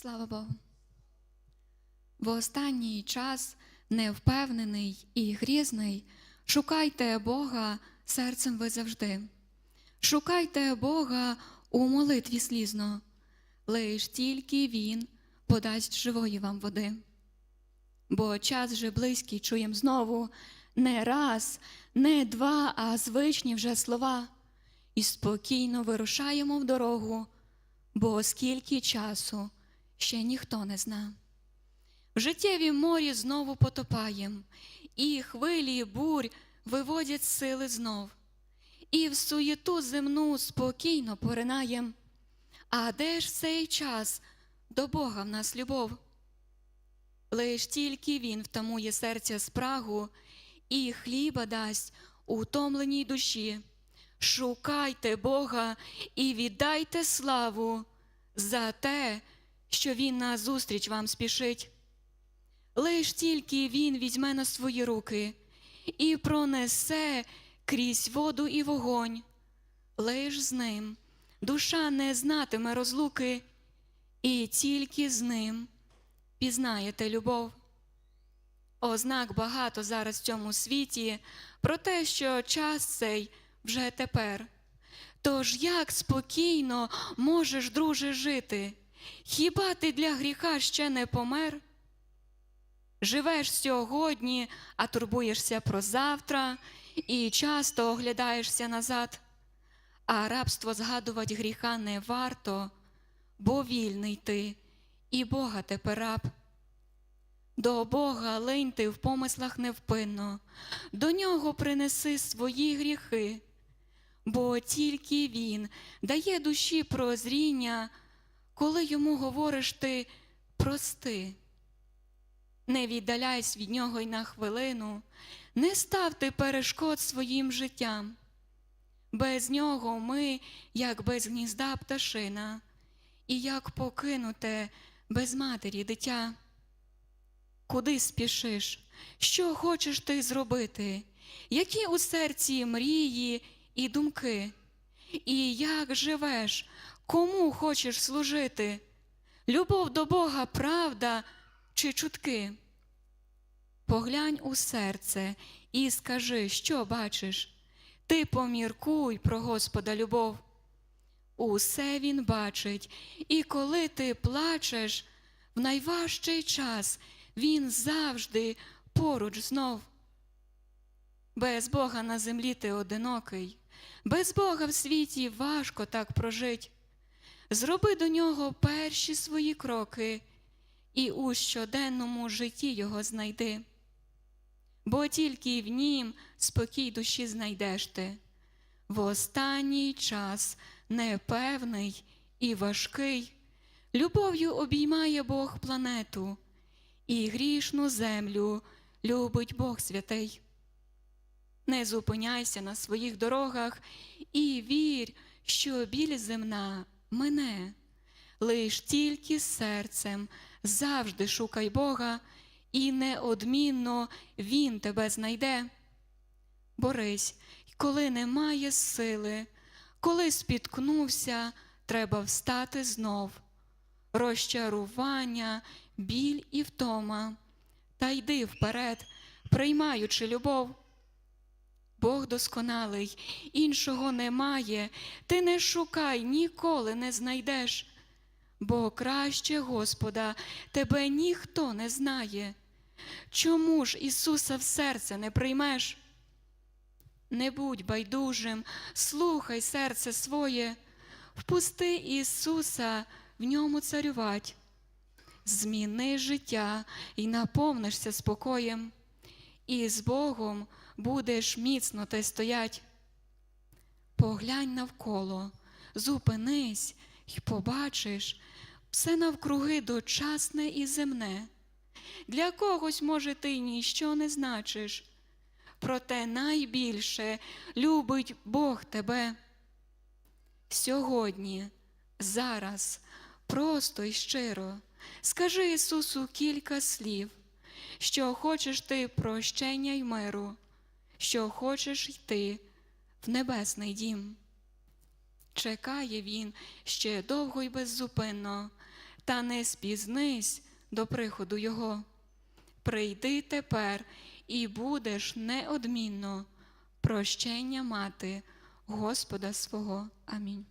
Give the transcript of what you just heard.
Слава Богу. В останній час невпевнений і грізний, шукайте Бога серцем ви завжди. Шукайте Бога у молитві слізно, лиш тільки Він подасть живої вам води. Бо час вже близький чуєм знову не раз, не два, а звичні вже слова, і спокійно вирушаємо в дорогу, бо скільки часу ще ніхто не зна. В життєвім морі знову потопаєм, і хвилі бурь виводять сили знов, і в суєту земну спокійно поринаєм. А де ж цей час до Бога в нас любов? Лиш тільки Він втамує серця спрагу і хліба дасть утомленій душі. Шукайте Бога і віддайте славу за те, що Він назустріч вам спішить. Лиш тільки Він візьме на свої руки і пронесе крізь воду і вогонь. Лиш з ним душа не знатиме розлуки, і тільки з ним пізнаєте любов. Ознак багато зараз в цьому світі про те, що час цей вже тепер. Тож як спокійно можеш, друже, жити? Хіба ти для гріха ще не помер? Живеш сьогодні, а турбуєшся про завтра і часто оглядаєшся назад, а рабство згадувати гріха не варто, бо вільний ти, і Бога тепер раб. До Бога линь ти в помислах невпинно, до нього принеси свої гріхи, бо тільки Він дає душі прозріння, коли йому говориш ти прости. Не віддаляйся від нього й на хвилину, не ставте перешкод своїм життям. Без нього ми, як без гнізда пташина, і як покинуте без матері дитя. Куди спішиш? Що хочеш ти зробити? Які у серці мрії і думки? І як живеш, кому хочеш служити? Любов до Бога, правда чи чутки? Поглянь у серце і скажи, що бачиш. Ти поміркуй про Господа любов. Усе Він бачить, і коли ти плачеш, в найважчий час Він завжди поруч знов. Без Бога на землі ти одинокий, без Бога в світі важко так прожить. Зроби до нього перші свої кроки, і у щоденному житті його знайди. Бо тільки в нім спокій душі знайдеш ти. В останній час непевний і важкий, любов'ю обіймає Бог планету, і грішну землю любить Бог святий. Не зупиняйся на своїх дорогах і вір, що біль земна мине, лиш тільки серцем завжди шукай Бога, і неодмінно Він тебе знайде. Борись, коли немає сили, коли спіткнувся, треба встати знов. Розчарування, біль і втома, та йди вперед, приймаючи любов. Бог досконалий, іншого немає, ти не шукай, ніколи не знайдеш, бо краще Господа тебе ніхто не знає. Чому ж Ісуса в серце не приймеш? Не будь байдужим, слухай серце своє, впусти Ісуса в ньому царювать. Зміни життя і наповнишся спокоєм, і з Богом будеш міцно те стоять. Поглянь навколо, зупинись і побачиш все навкруги дочасне і земне. Для когось, може, ти ніщо не значиш, проте найбільше любить Бог тебе. Сьогодні, зараз, просто і щиро, скажи Ісусу кілька слів, що хочеш ти прощення й миру, що хочеш йти в небесний дім. Чекає він ще довго й беззупинно, та не спізнись до приходу Його. Прийди тепер і будеш неодмінно прощення мати Господа свого. Амінь.